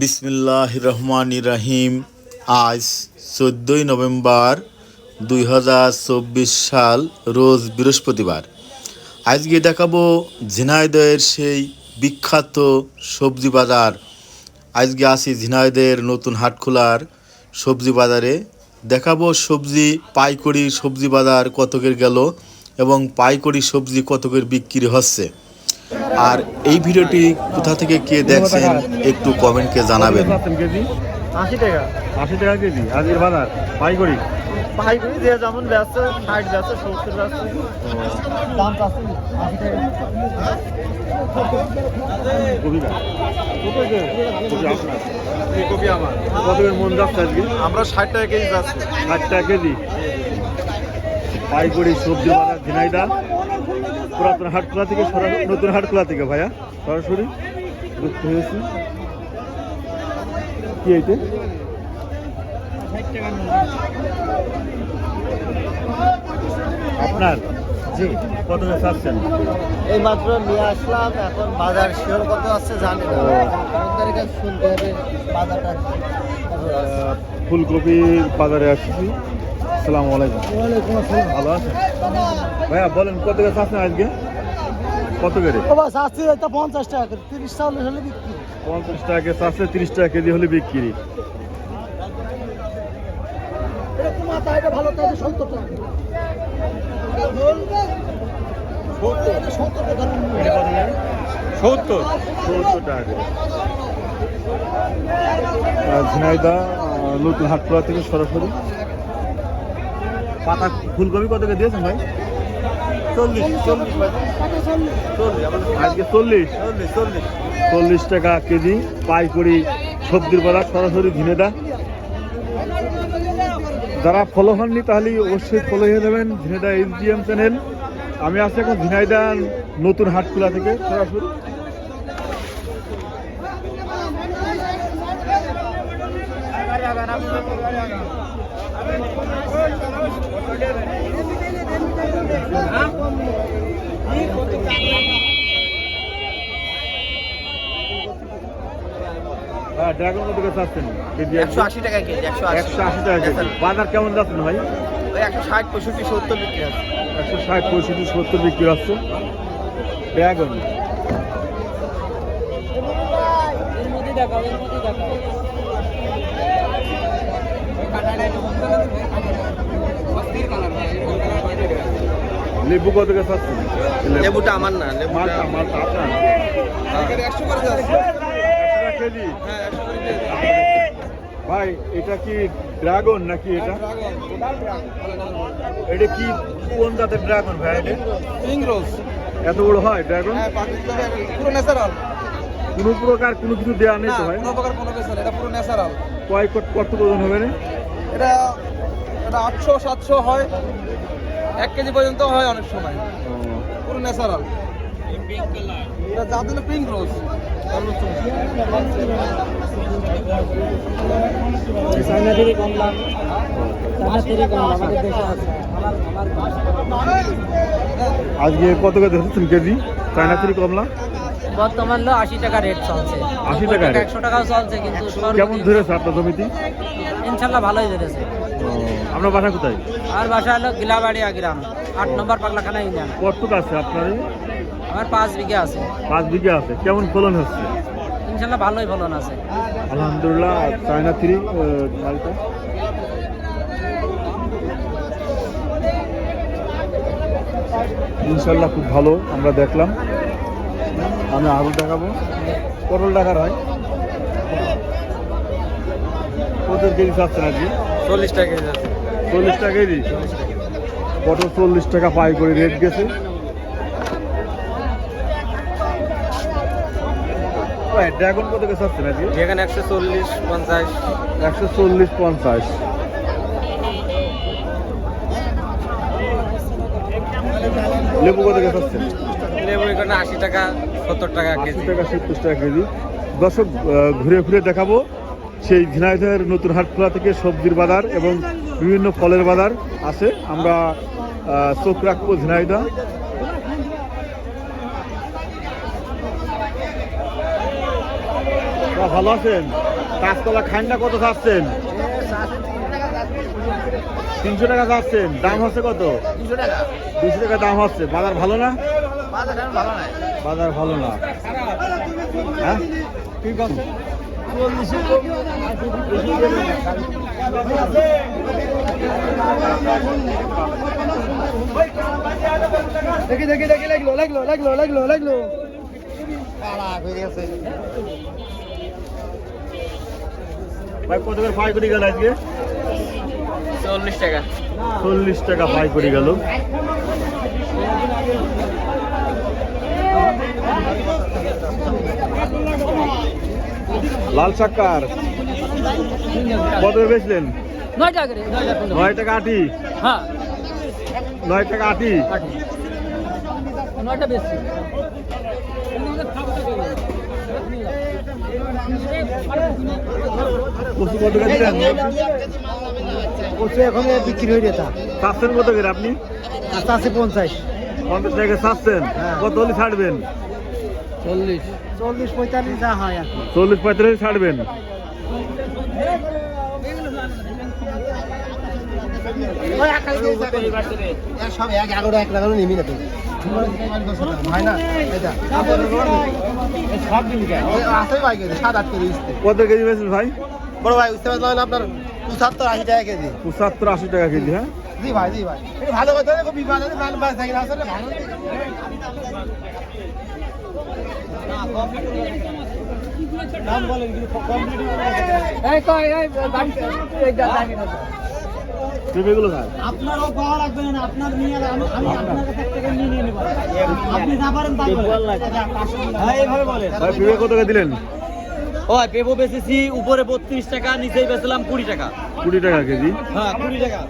বিসমিল্লাহ রহমান রাহিম আজ চোদ্দোই নভেম্বর দুই হাজার চব্বিশ সাল, রোজ বৃহস্পতিবার। আজকে দেখাবো ঝিনাইদহের সেই বিখ্যাত সবজি বাজার। আজকে আসি ঝিনাইদহের নতুন হাট খোলার সবজি বাজারে। দেখাবো সবজি পাইকড়ি সবজি বাজার কতকের গেল এবং পাইকড়ি সবজি কতকের বিক্রি হচ্ছে। আর এই ভিডিওটি কোথা থেকে কে দেখছেন একটু কমেন্টকে জানাবেন। কেজি আশি টাকা। আশি টাকা কেজি। আজকের বাজার? দিয়ে যেমন ব্যস্ত ষাট ব্যস্ত সত্তর ব্যস্ত দাম চাচ্ছে আশি টাকা। কবিতা? কবি আপনার? এই কপি আমার। মন ষাট টাকা কেজি যাচ্ছি। ষাট টাকা কেজি। পাইকারি সবজি বাজার ঝিনাইদা? পুরাতন হাটখোলা থেকে সরাসরি নতুন হাটখোলা থেকে ভাইয়া সরাসরি যুক্ত হয়েছি কি এইটা? আপনার? জি কত চাচ্ছেন? এই মাত্র নিয়ে আসলাম এখন বাজার শিওর কত আছে জানি না। আপনাদের শুনতে হবে বাজারটা বাজারে আসছি। আসসালামু আলাইকুম। ওয়ালাইকুম আসসালাম। ভালো আছেন? ভাইয়া বলেন কত করে চাচ্ছেন আজকে? কত করে? ও বাস আছে এটা পঞ্চাশ টাকা করে। তিরিশ চল্লিশ হলে বিক্রি। পঞ্চাশ টাকা কেজি চাচ্ছে তিরিশ টাকা কেজি হলে বিক্রি। এটা তোমার তা এটা ভালো তাই সত্তর টাকা। সত্তর। সত্তর। টাকা ঝিনাইদা নতুন হাটখোলা থেকে সরাসরি। পাতা ফুলকপি কত করে দিয়েছেন ভাই? চল্লিশ চল্লিশ আজকে চল্লিশ। চল্লিশ টাকা কেজি পাইকারি সবজির বাজার সরাসরি ঝিনেদা। যারা ফলো হননি তাহলে অবশ্যই ফলো হয়ে যাবেন ঝিনেদা এসডিএম চ্যানেল। আমি আছি এখন ঝিনাইদা নতুন হাটখোলা থেকে সরাসরি। ড্রাগন কত একশো? আশি টাকা কেজি একশো একশো আশি টাকা কেজি। বাজার কেমন যাচ্ছেন ভাই? ওই একশো ষাট পঁয়ষট্টি সত্তর বিক্রি আছে একশো ষাট পঁয়ষট্টি সত্তর বিক্রি হচ্ছে। ড্রাগন। লেবু কত করে লেবুটা আমার না মালটা মালটা আপনার? একশো করে যাচ্ছে কেজি? হ্যাঁ একশো করে দিয়েছে। ভাই এটা কি ড্রাগন নাকি এটা? এটা কি কোন জাতের ড্রাগন ভাই এটা? রোজ এত বড় হয় ড্রাগন? হ্যাঁ পুরো ন্যাচারাল। কোনো প্রকার কোনো কিছু দেওয়া নেই তো ভাই? কোনো প্রকার কোনো কিছু এটা পুরো ন্যাচারাল কয় কত কত ওজন হবে না এটা এটা আটশো সাতশো হয়। এক কেজি পর্যন্ত হয় অনেক সময়। পুরো ন্যাচারাল এটা হলো পিঙ্ক রোজ আজকে কত কেজি? চায়না থ্রি কমলা? বর্তমান হলো আশি টাকা রেট চলছে। 80 টাকা? একশো টাকাও চলছে কিন্তু কেমন ধরেছে আপনার জমিতে ইনশাল্লাহ ভালোই ধরেছে। আপনার বাসা কোথায়? আমার বাসা হলো গিলাবাড়িয়া গ্রাম আট নম্বর পাগলাখানা ইউনিয়ন। কতটুকু আছে আপনার? আমার পাঁচ বিঘা আছে। পাঁচ বিঘা আছে। কেমন ফলন হচ্ছে? ইনশাল্লাহ ভালোই ফলন আছে। আলহামদুলিল্লাহ চায়না থ্রি মালটা। ইনশাল্লাহ খুব ভালো আমরা দেখলাম। আমি আরও দেখাবো পটল টাকার হয়। কত কেজি চাচ্ছেন আজকে চল্লিশ টাকা কেজি আছে। চল্লিশ টাকা কেজি? পটল চল্লিশ টাকা পাই করে রেট গেছে। ড্রাগন কত চাচ্ছেন যেখানে একশো চল্লিশ পঞ্চাশ। একশো চল্লিশ পঞ্চাশ। লেবু কত চাচ্ছেন? লেবু এখানে আশি টাকা সত্তর টাকা কেজি। টাকা সত্তর টাকা কেজি। দর্শক ঘুরে ঘুরে দেখাবো সেই ঝিনাইদহের নতুন হাটখোলা থেকে সবজির বাজার এবং বিভিন্ন ফলের বাজার আছে। আমরা চোখ রাখব ঝিনাইদহ। ভালো আছেন? কাঁচকলা খান্ডা কত চাচ্ছেন? তিনশো টাকা চাচ্ছেন। দাম হচ্ছে কত? দুশো টাকা দাম হচ্ছে। বাজার ভালো না? বাজার ভালো না। হ্যাঁ? দেখি দেখি দেখি লাগল লাগল লাগল লাগল লাগল। ভাই কত করে পাই করে গেল আজকে? চল্লিশ টাকা। চল্লিশ টাকা পাই করে গেল। লাল সাক্কার। কত বেচলেন? নয় টাকা নয় টাকা আটি। হ্যাঁ। নয় টাকা আটি। নয়টা বেশি। কচু কত করে কচু এখন বিক্রি হয়ে যেত চাচ্ছেন কত করে আপনি? পঞ্চাশ। পঞ্চাশ টাকা চাচ্ছেন কত হলে ছাড়বেন? চল্লিশ। চল্লিশ পঁয়তাল্লিশ যা হয় চল্লিশ পঁয়তাল্লিশ ছাড়বেন? সব এক এগারো এক লাগানো নেমি না তো। হয় কেজি সাত আট কেজি কত কেজি বেচলেন ভাই? বড় ভাই বুঝতে পারলাম আপনার? পঁচাত্তর আশি টাকা কেজি। পঁচাত্তর আশি টাকা কেজি হ্যাঁ? জি ভাই জি ভাই। এটা ভালো কথা খুব বিপদ আছে ভালো বাস থাকে আসলে ভালো। দাম বলেন কিন্তু কমপ্লিট এই কই এই গাড়ি এই গাড়ি পেঁপেগুলো খায় আপনারও পাওয়া লাগবে না আপনার নিয়ে আমি আমি আপনার কাছ থেকে নিয়ে নিয়ে নেব। আপনি যা পারেন তাই বলেন হ্যাঁ এইভাবে বলেন। ভাই পেঁপে কত দিলেন? ও পেপো বেচেছি উপরে বত্রিশ টাকা নিচেই বেচলাম কুড়ি টাকা। কুড়ি টাকা কেজি? হ্যাঁ কুড়ি টাকা।